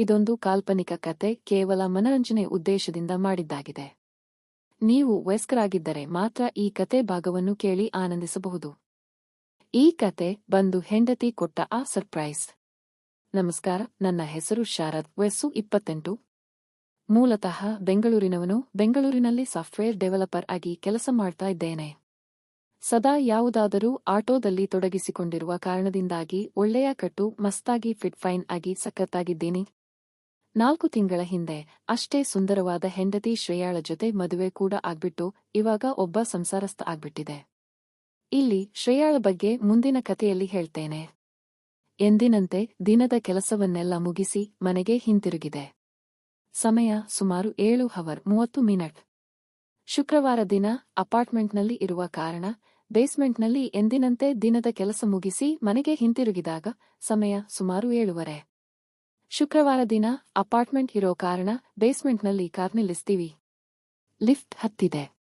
ಇದೊಂದು ಕಾಲ್ಪನಿಕ ಕತೆ, ಕೇವಲ ಮನರಂಜನೆ ಉದ್ದೇಶದಿಂದ ಮಾಡಿದ್ದಾಗಿದೆ. ನೀವು ವಯಸ್ಕರಾಗಿದ್ದರೆ ಮಾತ್ರ ಈ ಕತೆ ಭಾಗವನ್ನು ಕೇಳಿ ಆನಂದಿಸಬಹುದು. ಈ ಕತೆ ಬಂದು ಹೆಂಡತಿ ಕೊಟ್ಟ ಆ ಸರ್ಪ್ರೈಸ್. ನಮಸ್ಕಾರ, ನನ್ನ ಹೆಸರು ಶಾರದ್, ವಯಸ್ಸು ಇಪ್ಪತ್ತೆಂಟು. ಮೂಲತಃ ಬೆಂಗಳೂರಿನವನು, ಬೆಂಗಳೂರಿನಲ್ಲಿ ಸಾಫ್ಟ್ವೇರ್ ಡೆವಲಪರ್ ಆಗಿ ಕೆಲಸ ಮಾಡ್ತಾ ಇದ್ದೇನೆ. ಸದಾ ಯಾವುದಾದರೂ ಆಟೋದಲ್ಲಿ ತೊಡಗಿಸಿಕೊಂಡಿರುವ ಕಾರಣದಿಂದಾಗಿ ಒಳ್ಳೆಯ ಕಟ್ಟು, ಮಸ್ತಾಗಿ, ಫಿಟ್, ಫೈನ್ ಆಗಿ, ಸಖತ್ತಾಗಿದ್ದೀನಿ. ನಾಲ್ಕು ತಿಂಗಳ ಹಿಂದೆ ಅಷ್ಟೇ ಸುಂದರವಾದ ಹೆಂಡತಿ ಶ್ರೇಯಾಳ ಜೊತೆ ಮದುವೆ ಕೂಡ ಆಗ್ಬಿಟ್ಟು ಇವಾಗ ಒಬ್ಬ ಸಂಸಾರಸ್ಥ ಆಗ್ಬಿಟ್ಟಿದೆ. ಇಲ್ಲಿ ಶ್ರೇಯಾಳ ಬಗ್ಗೆ ಮುಂದಿನ ಕಥೆಯಲ್ಲಿ ಹೇಳ್ತೇನೆ. ಎಂದಿನಂತೆ ದಿನದ ಕೆಲಸವನ್ನೆಲ್ಲ ಮುಗಿಸಿ ಮನೆಗೆ ಹಿಂತಿರುಗಿದೆ. ಸಮಯ ಸುಮಾರು ಏಳು ಹವರ್ ಮೂವತ್ತು ಮಿನಿಟ್. ಶುಕ್ರವಾರ ದಿನ ಅಪಾರ್ಟ್ಮೆಂಟ್ನಲ್ಲಿ ಇರುವ ಕಾರಣ ಬೇಸ್ಮೆಂಟ್ನಲ್ಲಿ ಎಂದಿನಂತೆ ದಿನದ ಕೆಲಸ ಮುಗಿಸಿ ಮನೆಗೆ ಹಿಂತಿರುಗಿದಾಗ ಸಮಯ ಸುಮಾರು ಏಳುವರೆ. ಶುಕ್ರವಾರ ದಿನ ಅಪಾರ್ಟ್ಮೆಂಟ್ ಇರೋ ಕಾರಣ ಬೇಸ್ಮೆಂಟ್ನಲ್ಲಿ ಕಾರ್ ನಿಲ್ಲಿಸ್ತೀವಿ. ಲಿಫ್ಟ್ ಹತ್ತಿದೆ.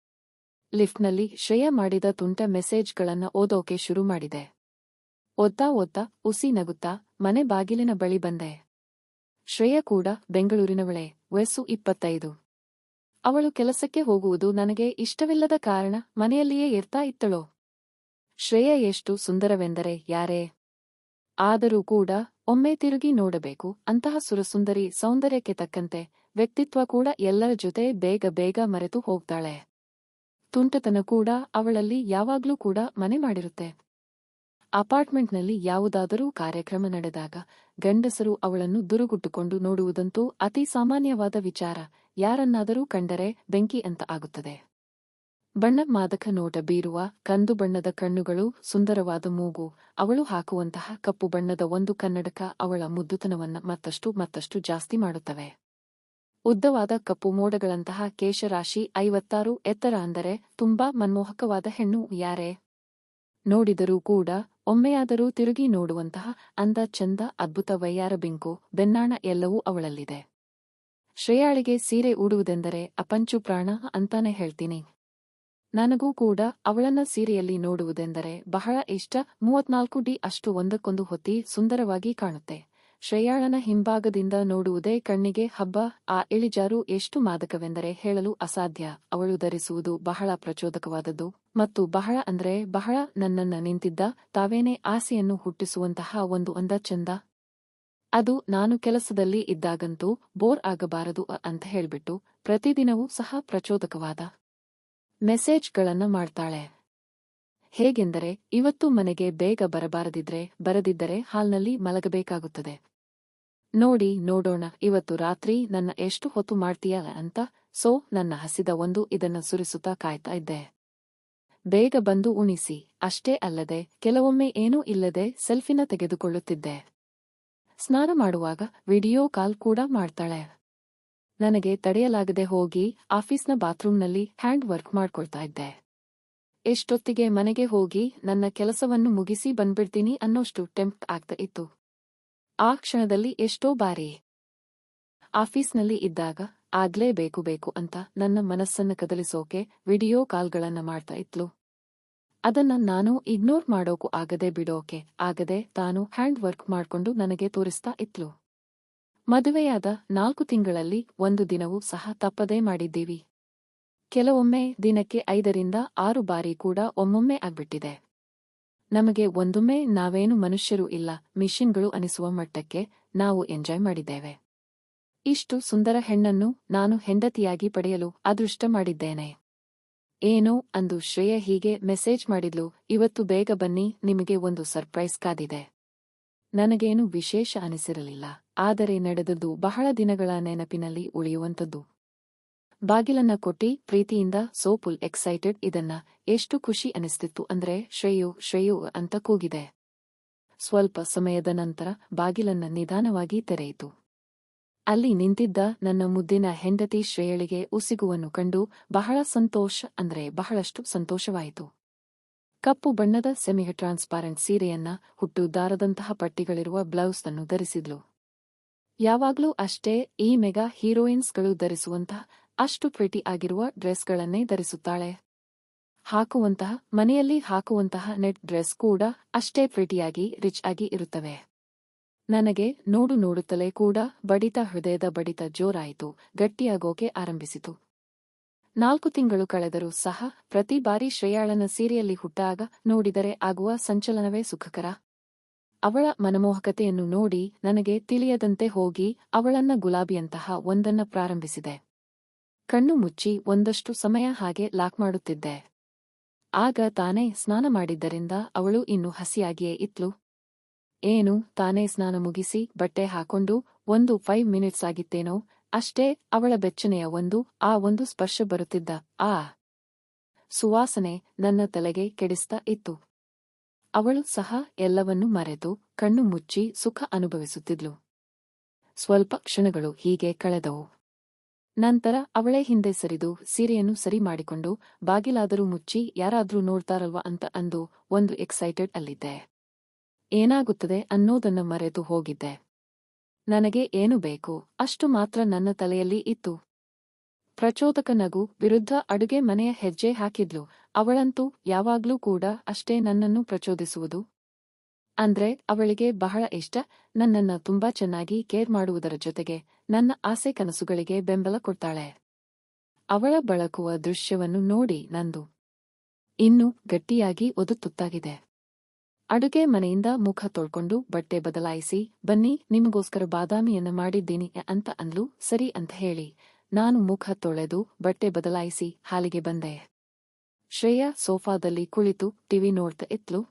ಲಿಫ್ಟ್ನಲ್ಲಿ ಶ್ರೇಯ ಮಾಡಿದ ತುಂಟ ಮೆಸೇಜ್ಗಳನ್ನ ಓದೋಕೆ ಶುರು ಮಾಡಿದೆ. ಓದ್ತಾ ಓದ್ತಾ ಉಸಿ ನಗುತ್ತಾ ಮನೆ ಬಾಗಿಲಿನ ಬಳಿ ಬಂದೆ. ಶ್ರೇಯ ಕೂಡ ಬೆಂಗಳೂರಿನವಳೆ, ವಯಸ್ಸು ಇಪ್ಪತ್ತೈದು. ಅವಳು ಕೆಲಸಕ್ಕೆ ಹೋಗುವುದು ನನಗೆ ಇಷ್ಟವಿಲ್ಲದ ಕಾರಣ ಮನೆಯಲ್ಲಿಯೇ ಇರ್ತಾ ಇತ್ತಳೋ ಶ್ರೇಯ ಎಷ್ಟು ಸುಂದರವೆಂದರೆ ಯಾರೇ. ಆದರೂ ಕೂಡ ಒಮ್ಮೆ ತಿರುಗಿ ನೋಡಬೇಕು. ಅಂತಹ ಸುರಸುಂದರಿ ಸೌಂದರ್ಯಕ್ಕೆ ತಕ್ಕಂತೆ ವ್ಯಕ್ತಿತ್ವ ಕೂಡ ಎಲ್ಲರ ಜೊತೆ ಬೇಗ ಬೇಗ ಮರೆತು ಹೋಗ್ತಾಳೆ. ತುಂಟತನ ಕೂಡ ಅವಳಲ್ಲಿ ಯಾವಾಗ್ಲೂ ಕೂಡ ಮನೆ ಮಾಡಿರುತ್ತೆ. ಅಪಾರ್ಟ್ಮೆಂಟ್ನಲ್ಲಿ ಯಾವುದಾದರೂ ಕಾರ್ಯಕ್ರಮ ನಡೆದಾಗ ಗಂಡಸರು ಅವಳನ್ನು ದುರುಗುಟ್ಟುಕೊಂಡು ನೋಡುವುದಂತೂ ಅತಿ ಸಾಮಾನ್ಯವಾದ ವಿಚಾರ. ಯಾರನ್ನಾದರೂ ಕಂಡರೆ ಬೆಂಕಿ ಅಂತ ಆಗುತ್ತದೆ. ಬಣ್ಣ ಮಾದಕ ನೋಟ ಬೀರುವ ಕಂದು ಬಣ್ಣದ ಕಣ್ಣುಗಳು ಸುಂದರವಾದ ಮೂಗು. ಅವಳು ಹಾಕುವಂತಹ ಕಪ್ಪು ಬಣ್ಣದ ಒಂದು ಕನ್ನಡಕ ಅವಳ ಮುದ್ದುತನವನ್ನು ಮತ್ತಷ್ಟು ಮತ್ತಷ್ಟು ಜಾಸ್ತಿ ಮಾಡುತ್ತವೆ. ಉದ್ದವಾದ ಕಪ್ಪು ಮೋಡಗಳಂತಹ ಕೇಶರಾಶಿ ಐವತ್ತಾರು ಎತ್ತರ ಅಂದರೆ ತುಂಬಾ ಮನ್ಮೋಹಕವಾದ ಹೆಣ್ಣು ಯಾರೇ? ನೋಡಿದರೂ ಕೂಡ ಒಮ್ಮೆಯಾದರೂ ತಿರುಗಿ ನೋಡುವಂತಹ ಅಂದ ಚಂದ ಅದ್ಭುತ ವೈಯಾರ ಬಿಂಕು ಬೆನ್ನಾಣ ಎಲ್ಲವೂ ಅವಳಲ್ಲಿದೆ. ಶ್ರೇಯಾಳಿಗೆ ಸೀರೆ ಉಡುವುದೆಂದರೆ ಅಪಂಚು ಪ್ರಾಣ ಅಂತಾನೆ ಹೇಳ್ತೀನಿ. ನನಗೂ ಕೂಡ ಅವಳನ್ನ ಸೀರೆಯಲ್ಲಿ ನೋಡುವುದೆಂದರೆ ಬಹಳ ಇಷ್ಟ. ಮೂವತ್ನಾಲ್ಕು ಡಿ ಅಷ್ಟು ಒಂದಕ್ಕೊಂದು ಹೊತ್ತಿ ಸುಂದರವಾಗಿ ಕಾಣುತ್ತೆ. ಶ್ರೇಯಾಳನ ಹಿಂಭಾಗದಿಂದ ನೋಡುವುದೇ ಕಣ್ಣಿಗೆ ಹಬ್ಬ. ಆ ಇಳಿಜಾರು ಎಷ್ಟು ಮಾದಕವೆಂದರೆ ಹೇಳಲು ಅಸಾಧ್ಯ. ಅವಳು ಧರಿಸುವುದು ಬಹಳ ಪ್ರಚೋದಕವಾದದ್ದು ಮತ್ತು ಬಹಳ ಅಂದ್ರೆ ಬಹಳ ನನ್ನನ್ನ ನಿಂತಿದ್ದ ತಾವೇನೇ ಆಸೆಯನ್ನು ಹುಟ್ಟಿಸುವಂತಹ ಒಂದು ಅಂದ ಚಂದ. ಅದು ನಾನು ಕೆಲಸದಲ್ಲಿ ಇದ್ದಾಗಂತೂ ಬೋರ್ ಆಗಬಾರದು ಅಂತ ಹೇಳ್ಬಿಟ್ಟು ಪ್ರತಿದಿನವೂ ಸಹ ಪ್ರಚೋದಕವಾದ ಮೆಸೇಜ್ಗಳನ್ನ ಮಾಡ್ತಾಳೆ. ಹೇಗೆಂದರೆ, ಇವತ್ತು ಮನೆಗೆ ಬೇಗ ಬರಬಾರದಿದ್ರೆ, ಬರದಿದ್ದರೆ ಹಾಲ್ನಲ್ಲಿ ಮಲಗಬೇಕಾಗುತ್ತದೆ. ನೋಡಿ, ನೋಡೋಣ, ಇವತ್ತು ರಾತ್ರಿ ನನ್ನ ಎಷ್ಟು ಹೊತ್ತು ಮಾಡ್ತೀಯ ಅಂತ, ಸೋ, ನನ್ನ ಹಸಿದ ಒಂದು ಇದನ್ನು ಸುರಿಸುತ್ತಾ ಕಾಯ್ತಾ ಇದ್ದೆ. ಬೇಗ ಬಂದು ಉಣಿಸಿ, ಅಷ್ಟೇ ಅಲ್ಲದೆ, ಕೆಲವೊಮ್ಮೆ ಏನೂ ಇಲ್ಲದೆ ಸೆಲ್ಫಿನ ತೆಗೆದುಕೊಳ್ಳುತ್ತಿದ್ದೆ. ಸ್ನಾನ ಮಾಡುವಾಗ ವಿಡಿಯೋ ಕಾಲ್ ಕೂಡ ಮಾಡ್ತಾಳೆ. ನನಗೆ ತಡೆಯಲಾಗದೆ ಹೋಗಿ ಆಫೀಸ್ನ ಬಾತ್ರೂಮ್ನಲ್ಲಿ ಹ್ಯಾಂಡ್ ವರ್ಕ್ ಮಾಡ್ಕೊಳ್ತಾ ಇದ್ದೆ. ಎಷ್ಟೊತ್ತಿಗೆ ಮನೆಗೆ ಹೋಗಿ ನನ್ನ ಕೆಲಸವನ್ನು ಮುಗಿಸಿ ಬಂದ್ಬಿಡ್ತೀನಿ ಅನ್ನೋಷ್ಟು ಟೆಂಪ್ಟ್ ಆಗ್ತಾ ಇತ್ತು. ಆ ಕ್ಷಣದಲ್ಲಿ ಎಷ್ಟೋ ಬಾರಿ ಆಫೀಸ್ನಲ್ಲಿ ಇದ್ದಾಗ ಆಗ್ಲೇ ಬೇಕು ಬೇಕು ಅಂತ ನನ್ನ ಮನಸ್ಸನ್ನ ಕದಲಿಸೋಕೆ ವಿಡಿಯೋ ಕಾಲ್ಗಳನ್ನ ಮಾಡ್ತಾ ಇತ್ಲು ಅದನ್ನ ನಾನು ಇಗ್ನೋರ್ ಮಾಡೋಕು ಆಗದೆ ಬಿಡೋಕೆ ಆಗದೆ ತಾನು ಹ್ಯಾಂಡ್ ವರ್ಕ್ ಮಾಡ್ಕೊಂಡು ನನಗೆ ತೋರಿಸ್ತಾ ಇತ್ಲು ಮದುವೆಯಾದ ನಾಲ್ಕು ತಿಂಗಳಲ್ಲಿ ಒಂದು ದಿನವೂ ಸಹ ತಪ್ಪದೇ ಮಾಡಿದ್ದೀವಿ. ಕೆಲವೊಮ್ಮೆ ದಿನಕ್ಕೆ ಐದರಿಂದ ಆರು ಬಾರಿ ಕೂಡ ಒಮ್ಮೊಮ್ಮೆ ಆಗ್ಬಿಟ್ಟಿದೆ. ನಮಗೆ ಒಂದೊಮ್ಮೆ ನಾವೇನು ಮನುಷ್ಯರು ಇಲ್ಲ, ಮಿಷಿನ್ಗಳು ಅನಿಸುವ ಮಟ್ಟಕ್ಕೆ ನಾವು ಎಂಜಾಯ್ ಮಾಡಿದ್ದೇವೆ. ಇಷ್ಟು ಸುಂದರ ಹೆಣ್ಣನ್ನು ನಾನು ಹೆಂಡತಿಯಾಗಿ ಪಡೆಯಲು ಅದೃಷ್ಟ ಮಾಡಿದ್ದೇನೆ. ಏನೋ ಅಂದು ಶ್ರೇಯ ಹೀಗೆ ಮೆಸೇಜ್ ಮಾಡಿದ್ಲು, ಇವತ್ತು ಬೇಗ ಬನ್ನಿ, ನಿಮಗೆ ಒಂದು ಸರ್ಪ್ರೈಸ್ ಕಾದಿದೆ. ನನಗೇನು ವಿಶೇಷ ಅನಿಸಿರಲಿಲ್ಲ, ಆದರೆ ನಡೆದದ್ದು ಬಹಳ ದಿನಗಳ ನೆನಪಿನಲ್ಲಿ ಉಳಿಯುವಂಥದ್ದು. ಬಾಗಿಲನ್ನ ಕೊಟ್ಟಿ ಪ್ರೀತಿಯಿಂದ ಸೋಪುಲ್ ಎಕ್ಸೈಟೆಡ್ ಇದನ್ನ ಎಷ್ಟು ಖುಷಿ ಅನಿಸ್ತಿತ್ತು ಅಂದ್ರೆ ಶ್ರೇಯು ಶ್ರೇಯು ಅಂತ ಕೂಗಿದೆ. ಸ್ವಲ್ಪ ಸಮಯದ ನಂತರ ಬಾಗಿಲನ್ನ ನಿಧಾನವಾಗಿ ತೆರೆಯಿತು. ಅಲ್ಲಿ ನಿಂತಿದ್ದ ನನ್ನ ಮುದ್ದಿನ ಹೆಂಡತಿ ಶ್ರೇಯಳಿಗೆ ಉಸಿಗುವನ್ನು ಕಂಡು ಬಹಳ ಸಂತೋಷ ಅಂದ್ರೆ ಬಹಳಷ್ಟು ಸಂತೋಷವಾಯಿತು. ಕಪ್ಪು ಬಣ್ಣದ ಸೆಮಿ ಟ್ರಾನ್ಸ್ಪಾರೆಂಟ್ ಸೀರೆಯನ್ನ ಹುಟ್ಟು ದಾರದಂತಹ ಪಟ್ಟಿಗಳಿರುವ ಬ್ಲೌಸ್ ಅನ್ನು ಧರಿಸಿದ್ಲು. ಯಾವಾಗ್ಲೂ ಅಷ್ಟೇ ಈ ಮೆಗಾ ಹೀರೋಯಿನ್ಸ್ಗಳು ಧರಿಸುವಂತಹ ಅಷ್ಟು ಪ್ರಿಟಿ ಆಗಿರುವ ಡ್ರೆಸ್ಗಳನ್ನೇ ಧರಿಸುತ್ತಾಳೆ. ಹಾಕುವಂತಹ, ಮನೆಯಲ್ಲಿ ಹಾಕುವಂತಹ ನೆಟ್ ಡ್ರೆಸ್ ಕೂಡ ಅಷ್ಟೇ ಪ್ರೀಟಿಯಾಗಿ ರಿಚ್ ಆಗಿ ಇರುತ್ತವೆ. ನನಗೆ ನೋಡು ನೋಡುತ್ತಲೇ ಕೂಡ ಬಡಿತ ಹೃದಯದ ಬಡಿತ ಜೋರಾಯಿತು, ಗಟ್ಟಿಯಾಗೋಕೆ ಆರಂಭಿಸಿತು. ನಾಲ್ಕು ತಿಂಗಳು ಕಳೆದರೂ ಸಹ ಪ್ರತಿ ಬಾರಿ ಶ್ರೇಯಾಳನ ಸೀರೆಯಲ್ಲಿ ಹುಟ್ಟಾಗ ನೋಡಿದರೆ ಆಗುವ ಸಂಚಲನವೇ ಸುಖಕರ. ಅವಳ ಮನಮೋಹಕತೆಯನ್ನು ನೋಡಿ ನನಗೆ ತಿಳಿಯದಂತೆ ಹೋಗಿ ಅವಳನ್ನ ಗುಲಾಬಿಯಂತಹ ಒಂದನ್ನ ಪ್ರಾರಂಭಿಸಿದೆ. ಕಣ್ಣು ಮುಚ್ಚಿ ಒಂದಷ್ಟು ಸಮಯ ಹಾಗೆ ಲಾಕ್ ಮಾಡುತ್ತಿದ್ದೆ. ಆಗ ತಾನೇ ಸ್ನಾನ ಮಾಡಿದ್ದರಿಂದ ಅವಳು ಇನ್ನು ಹಸಿಯಾಗಿಯೇ ಇತ್ಲು ಏನು ತಾನೇ ಸ್ನಾನ ಮುಗಿಸಿ ಬಟ್ಟೆ ಹಾಕೊಂಡು ಒಂದು ಫೈವ್ ಮಿನಿಟ್ಸ್ ಆಗಿತ್ತೇನೋ ಅಷ್ಟೇ ಅವಳ ಬೆಚ್ಚನೆಯ ಒಂದು, ಆ ಒಂದು ಸ್ಪರ್ಶ ಬರುತ್ತಿದ್ದ, ಆ ಸುವಾಸನೆ ನನ್ನ ತಲೆಗೆ ಕೆಡಿಸ್ತಾ ಇತ್ತು. ಅವಳು ಸಹ ಎಲ್ಲವನ್ನೂ ಮರೆತು ಕಣ್ಣು ಮುಚ್ಚಿ ಸುಖ ಅನುಭವಿಸುತ್ತಿದ್ಲು. ಸ್ವಲ್ಪ ಕ್ಷಣಗಳು ಹೀಗೆ ಕಳೆದವು. ನಂತರ ಅವಳೇ ಹಿಂದೆ ಸರಿದು ಸೀರೆಯನ್ನು ಸರಿ ಮಾಡಿಕೊಂಡು ಬಾಗಿಲಾದರೂ ಮುಚ್ಚಿ ಯಾರಾದರೂ ನೋಡ್ತಾರಲ್ವ ಅಂತ ಅಂದು ಒಂದು ಎಕ್ಸೈಟೆಡ್ ಅಲ್ಲಿದ್ದೆ. ಏನಾಗುತ್ತದೆ ಅನ್ನೋದನ್ನು ಮರೆತು ಹೋಗಿದ್ದೆ. ನನಗೆ ಏನು ಬೇಕು? ಅಷ್ಟು ಮಾತ್ರ ನನ್ನ ತಲೆಯಲ್ಲಿ ಇತ್ತು. ಪ್ರಚೋದಕ ನಗು ವಿರುದ್ಧ ಅಡುಗೆ ಮನೆಯ ಹೆಜ್ಜೆ ಹಾಕಿದ್ಲು. ಅವಳಂತೂ ಯಾವಾಗ್ಲೂ ಕೂಡ ಅಷ್ಟೇ ನನ್ನನ್ನು ಪ್ರಚೋದಿಸುವುದು. ಅಂದ್ರೆ ಅವಳಿಗೆ ಬಹಳ ಇಷ್ಟ, ನನ್ನನ್ನ ತುಂಬಾ ಚೆನ್ನಾಗಿ ಕೇರ್ ಮಾಡುವುದರ ಜೊತೆಗೆ ನನ್ನ ಆಸೆ ಕನಸುಗಳಿಗೆ ಬೆಂಬಲ ಕೊಡ್ತಾಳೆ. ಅವಳ ಬಳಕುವ ದೃಶ್ಯವನ್ನು ನೋಡಿ ನಂದು ಇನ್ನೂ ಗಟ್ಟಿಯಾಗಿ ಒದುತುತ್ತಾಗಿದೆ ಅಡುಗೆ ಮನೆಯಿಂದ ಮುಖ ತೊಳ್ಕೊಂಡು ಬಟ್ಟೆ ಬದಲಾಯಿಸಿ, ಬನ್ನಿ, ನಿಮಗೋಸ್ಕರ ಬಾದಾಮಿಯನ್ನು ಮಾಡಿದ್ದೀನಿ ಅಂತ ಅಂದ್ಲು. ಸರಿ ಅಂತ ಹೇಳಿ, ನಾನು ಮುಖ ತೊಳೆದು ಬಟ್ಟೆ ಬದಲಾಯಿಸಿ ಹಾಲಿಗೆ ಬಂದೆ. ಶ್ರೇಯಾ ಸೋಫಾದಲ್ಲಿ ಕುಳಿತು ಟಿವಿ ನೋಡ್ತಾ ಇತ್ಲು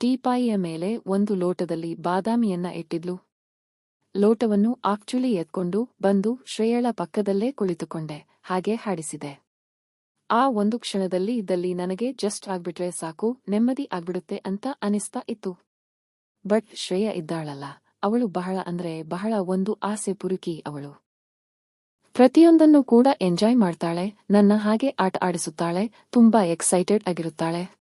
ಟೀಪಾಯಿಯ ಮೇಲೆ ಒಂದು ಲೋಟದಲ್ಲಿ ಬಾದಾಮಿಯನ್ನ ಇಟ್ಟಿದ್ಲು. ಲೋಟವನ್ನು ಆಕ್ಚುಲಿ ಎತ್ಕೊಂಡು ಬಂದು ಶ್ರೇಯಳ ಪಕ್ಕದಲ್ಲೇ ಕುಳಿತುಕೊಂಡೆ, ಹಾಗೆ ಹಾಡಿಸಿದೆ. ಆ ಒಂದು ಕ್ಷಣದಲ್ಲಿ ಇದ್ದಲ್ಲಿ ನನಗೆ ಜಸ್ಟ್ ಆಗ್ಬಿಟ್ರೆ ಸಾಕು, ನೆಮ್ಮದಿ ಆಗ್ಬಿಡುತ್ತೆ ಅಂತ ಅನಿಸ್ತಾ ಇತ್ತು. ಬಟ್ ಶ್ರೇಯ ಇದ್ದಾಳಲ್ಲ. ಅವಳು ಬಹಳ ಅಂದ್ರೆ ಬಹಳ ಒಂದು ಆಸೆ ಪುರುಕಿ ಅವಳು. ಪ್ರತಿಯೊಂದನ್ನು ಕೂಡ ಎಂಜಾಯ್ ಮಾಡ್ತಾಳೆ, ನನ್ನ ಹಾಗೆ ಆಟ ಆಡಿಸುತ್ತಾಳೆ, ತುಂಬಾ ಎಕ್ಸೈಟೆಡ್ ಆಗಿರುತ್ತಾಳೆ.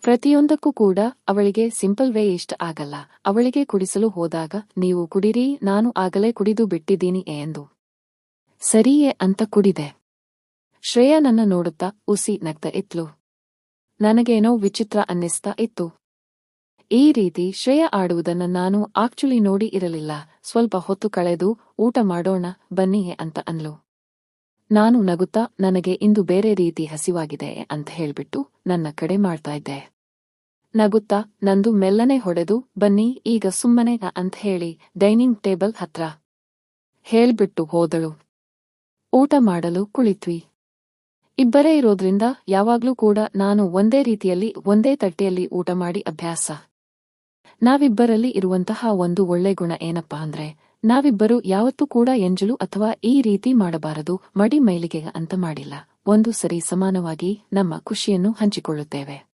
ಪ್ರತಿಯೊಂದಕ್ಕೂ ಕೂಡ ಅವಳಿಗೆ ಸಿಂಪಲ್ ವೇ ಇಷ್ಟ ಆಗಲ್ಲ. ಅವಳಿಗೆ ಕುಡಿಸಲು ಹೋದಾಗ, ನೀವು ಕುಡಿರಿ, ನಾನು ಆಗಲೇ ಕುಡಿದು ಬಿಟ್ಟಿದ್ದೀನಿ ಎಂದು. ಸರಿಯೇ ಅಂತ ಕುಡಿದೆ. ಶ್ರೇಯ ನನ್ನ ನೋಡುತ್ತಾ ಉಸಿ ನಗ್ತ ಇತ್ಲು ನನಗೇನೋ ವಿಚಿತ್ರ ಅನ್ನಿಸ್ತಾ ಇತ್ತು. ಈ ರೀತಿ ಶ್ರೇಯ ಆಡುವುದನ್ನ ನಾನು ಆಕ್ಚುಲಿ ನೋಡಿ ಇರಲಿಲ್ಲ. ಸ್ವಲ್ಪ ಹೊತ್ತು ಕಳೆದು, ಊಟ ಮಾಡೋಣ, ಬನ್ನಿಯೇ ಅಂತ ಅನ್ಲು ನಾನು ನಗುತ್ತಾ, ನನಗೆ ಇಂದು ಬೇರೆ ರೀತಿ ಹಸಿವಾಗಿದೆ ಅಂತ ಹೇಳ್ಬಿಟ್ಟು ನನ್ನ ಕಡೆ ಮಾಡ್ತಾ ಇದ್ದೆ. ನಗುತ್ತಾ, ನಂದು ಮೆಲ್ಲನೆ ಹೊಡೆದು, ಬನ್ನಿ, ಈಗ ಸುಮ್ಮನೆ ಅಂತ ಹೇಳಿ, ಡೈನಿಂಗ್ ಟೇಬಲ್ ಹತ್ರ. ಹೇಳ್ಬಿಟ್ಟು ಹೋದಳು. ಊಟ ಮಾಡಲು ಕುಳಿತ್ವಿ. ಇಬ್ಬರೇ ಇರೋದ್ರಿಂದ ಯಾವಾಗ್ಲೂ ಕೂಡ ನಾನು ಒಂದೇ ರೀತಿಯಲ್ಲಿ, ಒಂದೇ ತಟ್ಟೆಯಲ್ಲಿ ಊಟ ಮಾಡಿ ಅಭ್ಯಾಸ. ನಾವಿಬ್ಬರಲ್ಲಿ ಇರುವಂತಹ ಒಂದು ಒಳ್ಳೆ ಗುಣ ಏನಪ್ಪಾ ಅಂದ್ರೆ, ನಾವಿಬ್ಬರು ಯಾವತ್ತೂ ಕೂಡ ಎಂಜಲು ಅಥವಾ ಈ ರೀತಿ ಮಾಡಬಾರದು, ಮಡಿ ಮೈಲಿಗೆ ಅಂತ ಮಾಡಿಲ್ಲ. ಒಂದು ಸರಿ ಸಮಾನವಾಗಿ ನಮ್ಮ ಖುಷಿಯನ್ನು ಹಂಚಿಕೊಳ್ಳುತ್ತೇವೆ.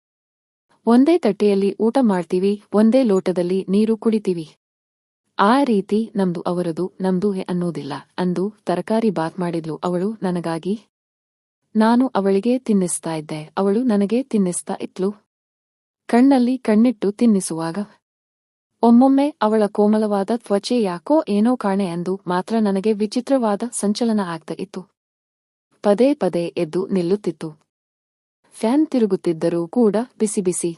ಒಂದೇ ತಟ್ಟೆಯಲ್ಲಿ ಊಟ ಮಾಡ್ತೀವಿ, ಒಂದೇ ಲೋಟದಲ್ಲಿ ನೀರು ಕುಡಿತೀವಿ. ಆ ರೀತಿ ನಮ್ದು ಅವರದು, ನಮ್ದು ಅನ್ನೋದಿಲ್ಲ. ಅಂದು ತರಕಾರಿ ಬಾತ್ ಮಾಡಿದ್ಲು ಅವಳು ನನಗಾಗಿ. ನಾನು ಅವಳಿಗೆ ತಿನ್ನಿಸ್ತಾ ಇದ್ದೆ, ಅವಳು ನನಗೆ ತಿನ್ನಿಸ್ತಾ ಇತ್ಲು ಕಣ್ಣಲ್ಲಿ ಕಣ್ಣಿಟ್ಟು ತಿನ್ನಿಸುವಾಗ, ಒಮ್ಮೊಮ್ಮೆ ಅವಳ ಕೋಮಲವಾದ ತ್ವಚೆ ಯಾಕೋ ಏನೋ ಕಾಣೆ ಅಂದು ಮಾತ್ರ ನನಗೆ ವಿಚಿತ್ರವಾದ ಸಂಚಲನ ಆಗ್ತಾ ಇತ್ತು. ಪದೇ ಪದೇ ಎದ್ದು ನಿಲ್ಲುತ್ತಿತ್ತು. ಫ್ಯಾನ್ ತಿರುಗುತ್ತಿದ್ದರೂ ಕೂಡ ಬಿಸಿ ಬಿಸಿ.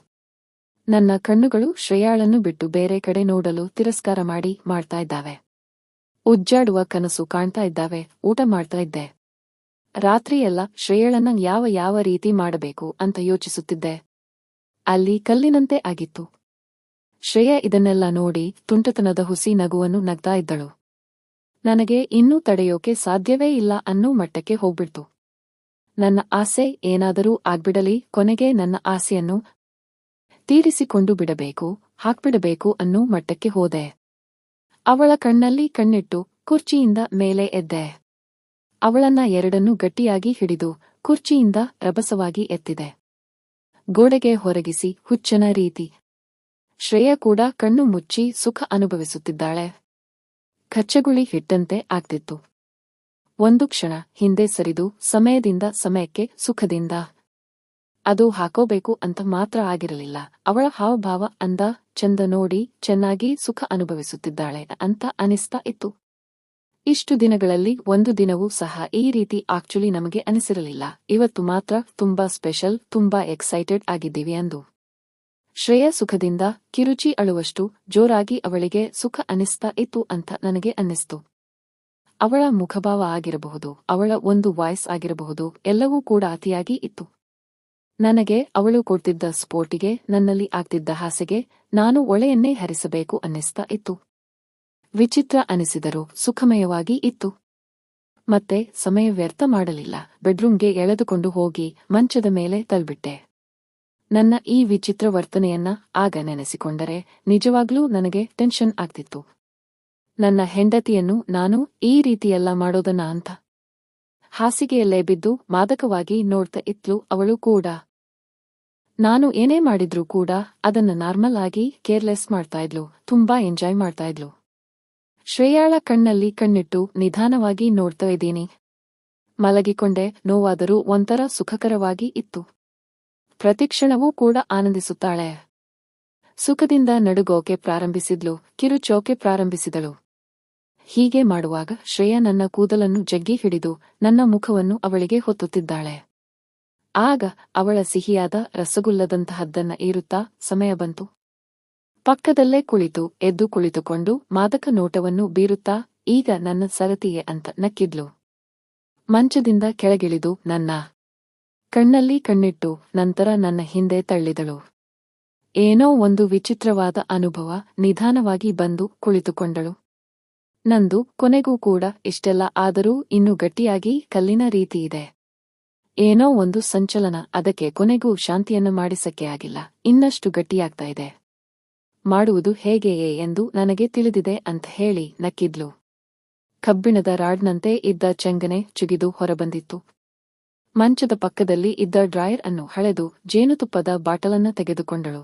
ನನ್ನ ಕಣ್ಣುಗಳು ಶ್ರೇಯಾಳನ್ನು ಬಿಟ್ಟು ಬೇರೆ ಕಡೆ ನೋಡಲು ತಿರಸ್ಕಾರ ಮಾಡಿ ಮಾಡ್ತಾ ಇದ್ದಾವೆ. ಉಜ್ಜಾಡುವ ಕನಸು ಕಾಣ್ತಾ ಇದ್ದಾವೆ, ಊಟ ಮಾಡ್ತಾ ಇದ್ದೆ. ರಾತ್ರಿಯೆಲ್ಲ ಶ್ರೇಯಳನ್ನ ಯಾವ ಯಾವ ರೀತಿ ಮಾಡಬೇಕು ಅಂತ ಯೋಚಿಸುತ್ತಿದ್ದೆ. ಅಲ್ಲಿ ಕಲ್ಲಿನಂತೆ ಆಗಿತ್ತು. ಶ್ರೇಯ ಇದನ್ನೆಲ್ಲ ನೋಡಿ ತುಂಟತನದ ಹುಸಿ ನಗುವನ್ನು ನಗ್ತಾ ಇದ್ದಳು. ನನಗೆ ಇನ್ನೂ ತಡೆಯೋಕೆ ಸಾಧ್ಯವೇ ಇಲ್ಲ ಅನ್ನೋ ಮಟ್ಟಕ್ಕೆ ಹೋಗ್ಬಿಡ್ತು. ನನ್ನ ಆಸೆ ಏನಾದರೂ ಆಗ್ಬಿಡಲಿ, ಕೊನೆಗೆ ನನ್ನ ಆಸೆಯನ್ನು ತೀರಿಸಿಕೊಂಡು ಬಿಡಬೇಕು, ಹಾಕ್ಬಿಡಬೇಕು ಅನ್ನೋ ಮಟ್ಟಕ್ಕೆ ಹೋದೆ. ಅವಳ ಕಣ್ಣಲ್ಲಿ ಕಣ್ಣಿಟ್ಟು ಕುರ್ಚಿಯಿಂದ ಮೇಲೆ ಎದ್ದೆ. ಅವಳನ್ನ ಎರಡನ್ನೂ ಗಟ್ಟಿಯಾಗಿ ಹಿಡಿದು ಕುರ್ಚಿಯಿಂದ ರಭಸವಾಗಿ ಎತ್ತಿದೆ. ಗೋಡೆಗೆ ಹೊರಗಿಸಿ ಹುಚ್ಚನ ರೀತಿ. ಶ್ರೇಯ ಕೂಡ ಕಣ್ಣು ಮುಚ್ಚಿ ಸುಖ ಅನುಭವಿಸುತ್ತಿದ್ದಾಳೆ. ಕಚ್ಚಗುಳಿ ಹಿಟ್ಟಂತೆ ಆಗ್ತಿತ್ತು. ಒಂದು ಕ್ಷಣ ಹಿಂದೆ ಸರಿದು ಸಮಯದಿಂದ ಸಮಯಕ್ಕೆ ಸುಖದಿಂದ. ಅದು ಹಾಕೋಬೇಕು ಅಂತ ಮಾತ್ರ ಆಗಿರಲಿಲ್ಲ. ಅವಳ ಹಾವಭಾವ ಅಂದ, ಚಂದ ನೋಡಿ ಚೆನ್ನಾಗಿ ಸುಖ ಅನುಭವಿಸುತ್ತಿದ್ದಾಳೆ ಅಂತ ಅನಿಸ್ತಾ ಇತ್ತು. ಇಷ್ಟು ದಿನಗಳಲ್ಲಿ ಒಂದು ದಿನವೂ ಸಹ ಈ ರೀತಿ ಆಕ್ಚುಲಿ ನಮಗೆ ಅನಿಸಿರಲಿಲ್ಲ. ಇವತ್ತು ಮಾತ್ರ ತುಂಬಾ ಸ್ಪೆಷಲ್ ತುಂಬಾ ಎಕ್ಸೈಟೆಡ್ ಆಗಿದ್ದೀವಿ ಅಂದು. ಶ್ರೇಯ ಸುಖದಿಂದ ಕಿರುಚಿ ಅಳುವಷ್ಟು ಜೋರಾಗಿ ಅವಳಿಗೆ ಸುಖ ಅನಿಸ್ತಾ ಇತ್ತು ಅಂತ ನನಗೆ ಅನ್ನಿಸ್ತು. ಅವಳ ಮುಖಭಾವ ಆಗಿರಬಹುದು, ಅವಳ ಒಂದು ವಾಯ್ಸ್ ಆಗಿರಬಹುದು, ಎಲ್ಲವೂ ಕೂಡ ಅತಿಯಾಗಿ ಇತ್ತು. ನನಗೆ ಅವಳು ಕೊಡ್ತಿದ್ದ ಸ್ಪೋರ್ಟಿಗೆ ನನ್ನಲ್ಲಿ ಆಗ್ತಿದ್ದ ಹಾಸೆಗೆ, ನಾನು ಒಳೆಯನ್ನೇ ಹರಿಸಬೇಕು ಅನ್ನಿಸ್ತಾ ಇತ್ತು. ವಿಚಿತ್ರ ಅನಿಸಿದರೂ ಸುಖಮಯವಾಗಿ ಇತ್ತು. ಮತ್ತೆ ಸಮಯ ವ್ಯರ್ಥ ಮಾಡಲಿಲ್ಲ. ಬೆಡ್ರೂಮ್ಗೆ ಎಳೆದುಕೊಂಡು ಹೋಗಿ ಮಂಚದ ಮೇಲೆ ತಲ್ಬಿಟ್ಟೆ ನನ್ನ ಈ ವಿಚಿತ್ರ ವರ್ತನೆಯನ್ನ ಆಗ ನೆನೆಸಿಕೊಂಡರೆ ನಿಜವಾಗ್ಲೂ ನನಗೆ ಟೆನ್ಷನ್ ಆಗ್ತಿತ್ತು. ನನ್ನ ಹೆಂಡತಿಯನ್ನು ನಾನು ಈ ರೀತಿಯೆಲ್ಲ ಮಾಡೋದನ್ನ ಅಂತ. ಹಾಸಿಗೆಯಲ್ಲೇ ಬಿದ್ದು ಮಾದಕವಾಗಿ ನೋಡ್ತಾ ಇತ್ಲು ಅವಳು ಕೂಡ. ನಾನು ಏನೇ ಮಾಡಿದ್ರೂ ಕೂಡ ಅದನ್ನ ನಾರ್ಮಲ್ ಆಗಿ ಕೇರ್ಲೆಸ್ ಮಾಡ್ತಾ ಇದ್ಲು, ತುಂಬಾ ಎಂಜಾಯ್ ಮಾಡ್ತಾ ಇದ್ಲು. ಶ್ರೇಯಾಳ ಕಣ್ಣಲ್ಲಿ ಕಣ್ಣಿಟ್ಟು ನಿಧಾನವಾಗಿ ನೋಡ್ತಾ ಇದ್ದೀನಿ. ಮಲಗಿಕೊಂಡೆ, ನೋವಾದರೂ ಒಂಥರ ಸುಖಕರವಾಗಿ ಇತ್ತು. ಪ್ರತಿಕ್ಷಣವೂ ಕೂಡ ಆನಂದಿಸುತ್ತಾಳೆ. ಸುಖದಿಂದ ನಡುಗೋಕೆ ಪ್ರಾರಂಭಿಸಿದ್ಲು, ಕಿರುಚೋಕೆ ಪ್ರಾರಂಭಿಸಿದಳು. ಹೀಗೆ ಮಾಡುವಾಗ ಶ್ರೇಯ ನನ್ನ ಕೂದಲನ್ನು ಜಗ್ಗಿ ಹಿಡಿದು ನನ್ನ ಮುಖವನ್ನು ಅವಳಿಗೆ ಹೊತ್ತುತ್ತಿದ್ದಾಳೆ. ಆಗ ಅವಳ ಸಿಹಿಯಾದ ರಸಗುಲ್ಲದಂತಹದ್ದನ್ನ ಏರುತ್ತಾ ಸಮಯ ಬಂತು. ಪಕ್ಕದಲ್ಲೇ ಕುಳಿತು ಎದ್ದು ಕುಳಿತುಕೊಂಡು ಮಾದಕ ನೋಟವನ್ನು ಬೀರುತ್ತಾ, ಈಗ ನನ್ನ ಸರತಿಯೇ ಅಂತ ನಕ್ಕಿದ್ಲು. ಮಂಚದಿಂದ ಕೆಳಗಿಳಿದು ನನ್ನ ಕಣ್ಣಲ್ಲಿ ಕಣ್ಣಿಟ್ಟು ನಂತರ ನನ್ನ ಹಿಂದೆ ತಳ್ಳಿದಳು. ಏನೋ ಒಂದು ವಿಚಿತ್ರವಾದ ಅನುಭವ ನಿಧಾನವಾಗಿ ಬಂದು ಕುಳಿತುಕೊಂಡಳು. ನಂದು ಕೊನೆಗೂ ಕೂಡ ಇಷ್ಟೆಲ್ಲ ಆದರೂ ಇನ್ನೂ ಗಟ್ಟಿಯಾಗಿ ಕಲ್ಲಿನ ರೀತಿಯಿದೆ ಏನೋ ಒಂದು ಸಂಚಲನ ಅದಕ್ಕೆ ಕೊನೆಗೂ ಶಾಂತಿಯನ್ನು ಮಾಡಿಸಕ್ಕೆ ಆಗಿಲ್ಲ, ಇನ್ನಷ್ಟು ಗಟ್ಟಿಯಾಗ್ತಾ ಇದೆ. ಮಾಡುವುದು ಹೇಗೆಯೇ ಎಂದು ನನಗೆ ತಿಳಿದಿದೆ ಅಂತ ಹೇಳಿ ನಕ್ಕಿದ್ಲು. ಕಬ್ಬಿಣದ ರಾಡ್ನಂತೆ ಇದ್ದ ಚೆಂಗನೆ ಚುಗಿದು ಹೊರಬಂದಿತ್ತು. ಮಂಚದ ಪಕ್ಕದಲ್ಲಿ ಇದ್ದ ಡ್ರಾಯರ್ ಅನ್ನು ಹಳೆದು ಜೇನುತುಪ್ಪದ ಬಾಟಲನ್ನ ತೆಗೆದುಕೊಂಡಳು.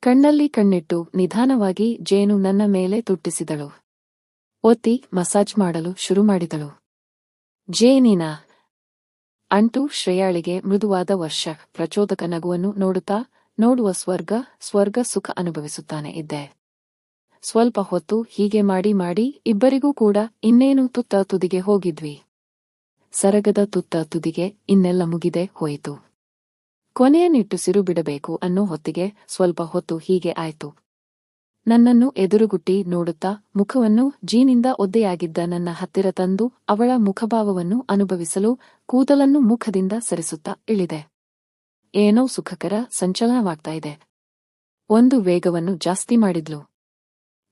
ಕಣ್ಣಲ್ಲಿ ಕಣ್ಣಿಟ್ಟು ನಿಧಾನವಾಗಿ ಜೇನು ನನ್ನ ಮೇಲೆ ತುಟ್ಟಿಸಿದಳು. ಒತ್ತಿ ಮಸಾಜ್ ಮಾಡಲು ಶುರು ಮಾಡಿದಳು. ಜೇನಿನ ಅಂಟು ಶ್ರೇಯಾಳಿಗೆ ಮೃದುವಾದ ವರ್ಷ ಪ್ರಚೋದಕ ನಗುವನ್ನು ನೋಡುತ್ತಾ ನೋಡುವ ಸ್ವರ್ಗ ಸ್ವರ್ಗ ಸುಖ ಅನುಭವಿಸುತ್ತಾನೆ ಇದ್ದೆ. ಸ್ವಲ್ಪ ಹೊತ್ತು ಹೀಗೆ ಮಾಡಿ ಮಾಡಿ ಇಬ್ಬರಿಗೂ ಕೂಡ ಇನ್ನೇನು ತುತ್ತ ತುದಿಗೆ ಹೋಗಿದ್ವಿ. ಸರಗದ ತುತ್ತ ತುದಿಗೆ ಇನ್ನೆಲ್ಲ ಮುಗಿದೆ ಹೋಯಿತು. ಕೊನೆಯ ನಿಟ್ಟುಸಿರು ಬಿಡಬೇಕು ಅನ್ನೋ ಹೊತ್ತಿಗೆ ಸ್ವಲ್ಪ ಹೊತ್ತು ಹೀಗೆ ಆಯ್ತು. ನನ್ನನ್ನು ಎದುರುಗುಟ್ಟಿ ನೋಡುತ್ತಾ ಮುಖವನ್ನು ಜೀನಿಂದ ಒದ್ದೆಯಾಗಿದ್ದ ನನ್ನ ಹತ್ತಿರ ತಂದು ಅವಳ ಮುಖಭಾವವನ್ನು ಅನುಭವಿಸಲು ಕೂದಲನ್ನು ಮುಖದಿಂದ ಸರಿಸುತ್ತಾ ಇಳಿದೆ. ಏನೋ ಸುಖಕರ ಸಂಚಲನವಾಗ್ತಾ ಇದೆ. ಒಂದು ವೇಗವನ್ನು ಜಾಸ್ತಿ ಮಾಡಿದ್ಲು.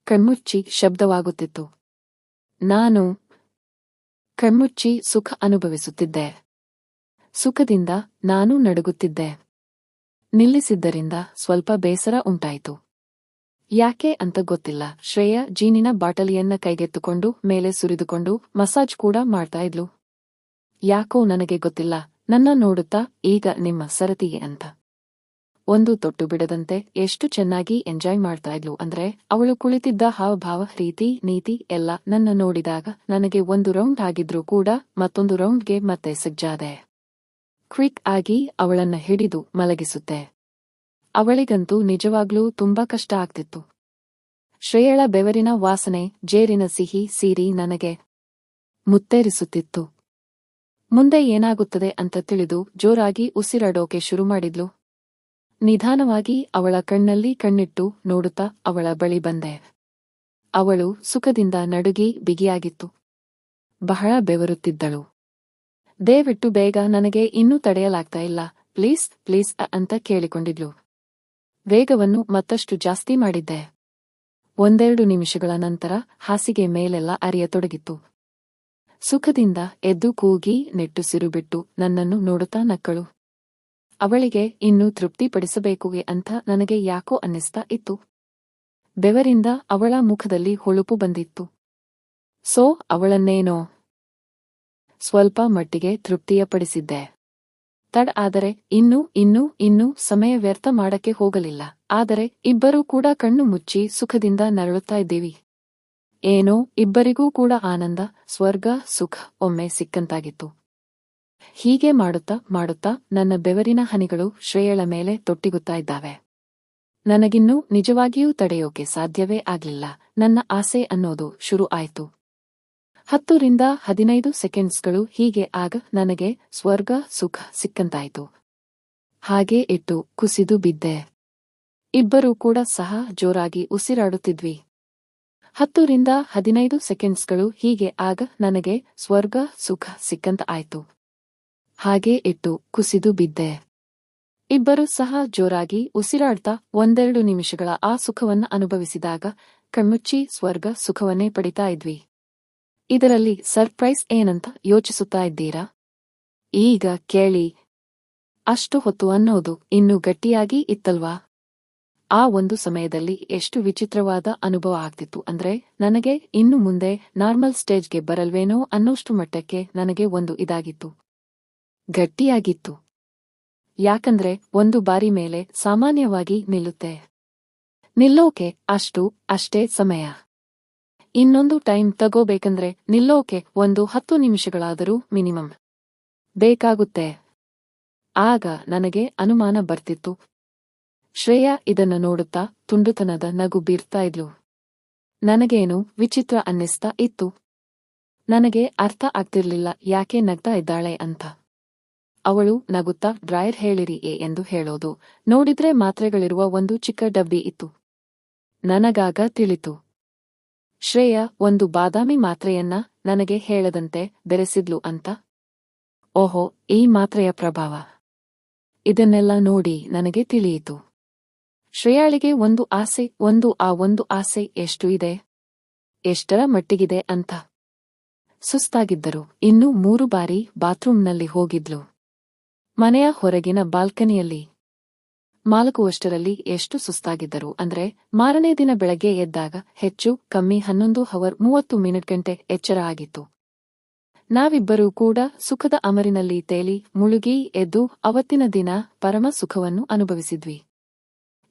ಕಣ್ಮುಚ್ಚಿ ಶಬ್ದವಾಗುತ್ತಿತ್ತು. ನಾನು ಕಣ್ಮುಚ್ಚಿ ಸುಖ ಅನುಭವಿಸುತ್ತಿದ್ದೆ. ಸುಖದಿಂದ ನಾನೂ ನಡುಗುತ್ತಿದ್ದೆ. ನಿಲ್ಲಿಸಿದ್ದರಿಂದ ಸ್ವಲ್ಪ ಬೇಸರ ಉಂಟಾಯಿತು. ಯಾಕೆ ಅಂತ ಗೊತ್ತಿಲ್ಲ. ಶ್ರೇಯ ಜೀನಿನ ಬಾಟಲಿಯನ್ನ ಕೈಗೆತ್ತುಕೊಂಡು ಮೇಲೆ ಸುರಿದುಕೊಂಡು ಮಸಾಜ್ ಕೂಡ ಮಾಡ್ತಾ ಇದ್ಲು. ಯಾಕೋ ನನಗೆ ಗೊತ್ತಿಲ್ಲ. ನನ್ನ ನೋಡುತ್ತಾ ಈಗ ನಿಮ್ಮ ಸರತಿಗೆ ಅಂತ. ಒಂದು ತೊಟ್ಟು ಬಿಡದಂತೆ ಎಷ್ಟು ಚೆನ್ನಾಗಿ ಎಂಜಾಯ್ ಮಾಡ್ತಾ ಇದ್ಲು ಅಂದ್ರೆ ಅವಳು ಕುಳಿತಿದ್ದ ಹಾವಭಾವ, ರೀತಿ, ನೀತಿ ಎಲ್ಲ ನನ್ನ ನೋಡಿದಾಗ ನನಗೆ ಒಂದು ರೌಂಡ್ ಆಗಿದ್ರೂ ಕೂಡ ಮತ್ತೊಂದು ರೌಂಡ್ಗೆ ಮತ್ತೆ ಸಜ್ಜಾದೆ ಕ್ವಿಕ್ ಆಗಿ ಅವಳನ್ನ ಹಿಡಿದು ಮಲಗಿಸುತ್ತೆ. ಅವಳಿಗಂತೂ ನಿಜವಾಗ್ಲೂ ತುಂಬಾ ಕಷ್ಟ ಆಗ್ತಿತ್ತು. ಶ್ರೇಯಳ ಬೆವರಿನ ವಾಸನೆ, ಜೇರಿನ ಸಿಹಿ, ಸೀರಿ ನನಗೆ ಮುತ್ತೇರಿಸುತ್ತಿತ್ತು. ಮುಂದೆ ಏನಾಗುತ್ತದೆ ಅಂತ ತಿಳಿದು ಜೋರಾಗಿ ಉಸಿರಾಡೋಕೆ ಶುರು ಮಾಡಿದ್ಲು. ನಿಧಾನವಾಗಿ ಅವಳ ಕಣ್ಣಲ್ಲಿ ಕಣ್ಣಿಟ್ಟು ನೋಡುತ್ತಾ ಅವಳ ಬಳಿ ಬಂದೆ. ಅವಳು ಸುಖದಿಂದ ನಡುಗಿ ಬಿಗಿಯಾಗಿತ್ತು. ಬಹಳ ಬೆವರುತ್ತಿದ್ದಳು. ದಯವಿಟ್ಟು ಬೇಗ ನನಗೆ ಇನ್ನೂ ತಡೆಯಲಾಗ್ತಾ ಇಲ್ಲ. ಪ್ಲೀಸ್ ಪ್ಲೀಸ್ ಅಂತ ಕೇಳಿಕೊಂಡಿದ್ಲು. ವೇಗವನ್ನು ಮತ್ತಷ್ಟು ಜಾಸ್ತಿ ಮಾಡಿದ್ದೆ. ಒಂದೆರಡು ನಿಮಿಷಗಳ ನಂತರ ಹಾಸಿಗೆ ಮೇಲೆಲ್ಲ ಅರಿಯತೊಡಗಿತ್ತು. ಸುಖದಿಂದ ಎದ್ದು ಕೂಗಿ ನೆಟ್ಟುಸಿರು ಬಿಟ್ಟು ನನ್ನನ್ನು ನೋಡುತ್ತಾ ನಕ್ಕಳು. ಅವಳಿಗೆ ಇನ್ನೂ ತೃಪ್ತಿಪಡಿಸಬೇಕುಗೆ ಅಂತ ನನಗೆ ಯಾಕೋ ಅನ್ನಿಸ್ತಾ ಇತ್ತು. ಬೆವರಿಂದ ಅವಳ ಮುಖದಲ್ಲಿ ಹೊಳುಪು ಬಂದಿತ್ತು. ಸೋ, ಅವಳನ್ನೇನೋ ಸ್ವಲ್ಪ ಮಟ್ಟಿಗೆ ತೃಪ್ತಿಯಪಡಿಸಿದ್ದೆ. ತಡ, ಆದರೆ ಇನ್ನೂ ಇನ್ನೂ ಇನ್ನೂ ಸಮಯ ವ್ಯರ್ಥ ಮಾಡಕ್ಕೆ ಹೋಗಲಿಲ್ಲ. ಆದರೆ ಇಬ್ಬರೂ ಕೂಡ ಕಣ್ಣು ಮುಚ್ಚಿ ಸುಖದಿಂದ ನರಳುತ್ತಾ ಇದ್ದೀವಿ. ಏನೋ ಇಬ್ಬರಿಗೂ ಕೂಡ ಆನಂದ, ಸ್ವರ್ಗ, ಸುಖ ಒಮ್ಮೆ ಸಿಕ್ಕಂತಾಗಿತ್ತು. ಹೀಗೆ ಮಾಡುತ್ತಾ ಮಾಡುತ್ತಾ ನನ್ನ ಬೆವರಿನ ಹನಿಗಳು ಶ್ರೇಯಳ ಮೇಲೆ ತೊಟ್ಟಿಗುತ್ತಾ ಇದ್ದಾವೆ. ನನಗಿನ್ನೂ ನಿಜವಾಗಿಯೂ ತಡೆಯೋಕೆ ಸಾಧ್ಯವೇ ಆಗಲಿಲ್ಲ. ನನ್ನ ಆಸೆ ಅನ್ನೋದು ಶುರು ಆಯಿತು. ಹತ್ತರಿಂದ ಹದಿನೈದು ಸೆಕೆಂಡ್ಸ್ಗಳು ಹೀಗೆ ಆಗ ನನಗೆ ಸ್ವರ್ಗ, ಸುಖ ಸಿಕ್ಕಂತಾಯಿತು. ಹಾಗೆ ಇಟ್ಟು ಕುಸಿದು ಬಿದ್ದೆ. ಇಬ್ಬರೂ ಕೂಡ ಸಹ ಜೋರಾಗಿ ಉಸಿರಾಡುತ್ತಿದ್ವಿ. ಹತ್ತರಿಂದ ಹದಿನೈದು ಸೆಕೆಂಡ್ಸ್ಗಳು ಹೀಗೆ ಆಗ ನನಗೆ ಸ್ವರ್ಗ, ಸುಖ ಸಿಕ್ಕಂತ ಆಯ್ತು ಹಾಗೆ ಇಟ್ಟು ಕುಸಿದು ಬಿದ್ದೆ. ಇಬ್ಬರು ಸಹ ಜೋರಾಗಿ ಉಸಿರಾಡ್ತಾ ಒಂದೆರಡು ನಿಮಿಷಗಳ ಆ ಸುಖವನ್ನ ಅನುಭವಿಸಿದಾಗ ಕಣ್ಮುಚ್ಚಿ ಸ್ವರ್ಗ, ಸುಖವನ್ನೇ ಪಡಿತಾ ಇದ್ವಿ. ಇದರಲ್ಲಿ ಸರ್ಪ್ರೈಸ್ ಏನಂತ ಯೋಚಿಸುತ್ತಾ ಇದ್ದೀರಾ? ಈಗ ಕೇಳಿ. ಅಷ್ಟು ಹೊತ್ತು ಅನ್ನೋದು ಇನ್ನೂ ಗಟ್ಟಿಯಾಗಿ ಇತ್ತಲ್ವಾ? ಆ ಒಂದು ಸಮಯದಲ್ಲಿ ಎಷ್ಟು ವಿಚಿತ್ರವಾದ ಅನುಭವ ಆಗ್ತಿತ್ತು ಅಂದ್ರೆ, ನನಗೆ ಇನ್ನು ಮುಂದೆ ನಾರ್ಮಲ್ ಸ್ಟೇಜ್ಗೆ ಬರಲ್ವೇನೋ ಅನ್ನೋಷ್ಟು ಮಟ್ಟಕ್ಕೆ ನನಗೆ ಒಂದು ಇದಾಗಿತ್ತು. ಗಟ್ಟಿಯಾಗಿತ್ತು. ಯಾಕಂದ್ರೆ, ಒಂದು ಬಾರಿ ಮೇಲೆ ಸಾಮಾನ್ಯವಾಗಿ ನಿಲ್ಲುತ್ತೆ. ನಿಲ್ಲೋಕೆ ಅಷ್ಟು, ಅಷ್ಟೇ ಸಮಯ. ಇನ್ನೊಂದು ಟೈಮ್ ತಗೋಬೇಕಂದ್ರೆ, ನಿಲ್ಲೋಕೆ ಒಂದು ಹತ್ತು ನಿಮಿಷಗಳಾದರೂ ಮಿನಿಮಮ್. ಬೇಕಾಗುತ್ತೆ. ಆಗ ನನಗೆ ಅನುಮಾನ ಬರ್ತಿತ್ತು ಶ್ರೇಯಾ ಇದನ್ನ ನೋಡುತ್ತಾ ತುಂಡುತನದ ನಗು ಬೀರ್ತಾ ಇದ್ಲು. ನನಗೇನು ವಿಚಿತ್ರ ಅನ್ನಿಸ್ತಾ ಇತ್ತು. ನನಗೆ ಅರ್ಥ ಆಗ್ತಿರ್ಲಿಲ್ಲ ಯಾಕೆ ನಗ್ತಾ ಇದ್ದಾಳೆ ಅಂತ. ಅವಳು ನಗುತ್ತಾ, ಡ್ರಾಯರ್ ಹೇಳಿರಿ ಎ ಎಂದು ಹೇಳೋದು. ನೋಡಿದ್ರೆ ಮಾತ್ರೆಗಳಿರುವ ಒಂದು ಚಿಕ್ಕ ಡಬ್ಬಿ ಇತ್ತು. ನನಗಾಗ ತಿಳಿತು. ಶ್ರೇಯಾ, ಒಂದು ಬಾದಾಮಿ ಮಾತ್ರೆಯನ್ನ ನನಗೆ ಹೇಳದಂತೆ ಬೆರೆಸಿದ್ಲು ಅಂತ. ಓಹೋ, ಈ ಮಾತ್ರೆಯ ಪ್ರಭಾವ. ಇದನ್ನೆಲ್ಲ ನೋಡಿ ನನಗೆ ತಿಳಿಯಿತು. ಶ್ರೇಯಾಳಿಗೆ ಒಂದು ಆಸೆ, ಒಂದು ಆ ಒಂದು ಆಸೆ ಎಷ್ಟು ಇದೆ? ಎಷ್ಟರ ಮಟ್ಟಿಗಿದೆ ಅಂತ. ಸುಸ್ತಾಗಿದ್ದರು. ಇನ್ನು ಮೂರು ಬಾರಿ ಬಾತ್ರೂಮ್ನಲ್ಲಿ ಹೋಗಿದ್ಲು. ಮನೆಯ ಹೊರಗಿನ ಬಾಲ್ಕನಿಯಲ್ಲಿ. ಮಾಲಕುವಷ್ಟರಲ್ಲಿ ಎಷ್ಟು ಸುಸ್ತಾಗಿದ್ದರು ಅಂದ್ರೆ ಮಾರನೇ ದಿನ ಬೆಳಗ್ಗೆ ಎದ್ದಾಗ ಹೆಚ್ಚು ಕಮ್ಮಿ ಹನ್ನೊಂದು ಹವರ್ ಮೂವತ್ತು ಮಿನಿಟ್ ಗಂಟೆ ಎಚ್ಚರ ಆಗಿತ್ತು. ನಾವಿಬ್ಬರೂ ಕೂಡ ಸುಖದ ಅಮರಿನಲ್ಲಿ ತೇಲಿ ಮುಳುಗಿ ಎದ್ದು ಅವತ್ತಿನ ದಿನ ಪರಮ ಸುಖವನ್ನು ಅನುಭವಿಸಿದ್ವಿ.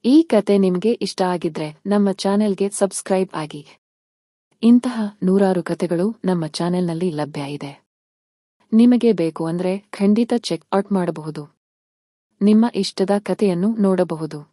ಈ ಕತೆ ನಿಮ್ಗೆ ಇಷ್ಟ ಆಗಿದ್ರೆ ನಮ್ಮ ಚಾನೆಲ್ಗೆ ಸಬ್ಸ್ಕ್ರೈಬ್ ಆಗಿ. ಇಂತಹ ನೂರಾರು ಕತೆಗಳು ನಮ್ಮ ಚಾನೆಲ್ನಲ್ಲಿ ಲಭ್ಯ ಇದೆ. ನಿಮಗೆ ಬೇಕು ಅಂದ್ರೆ ಖಂಡಿತ ಚೆಕ್ ಔಟ್ ಮಾಡಬಹುದು. ನಿಮ್ಮ ಇಷ್ಟದ ಕತೆಯನ್ನು ನೋಡಬಹುದು.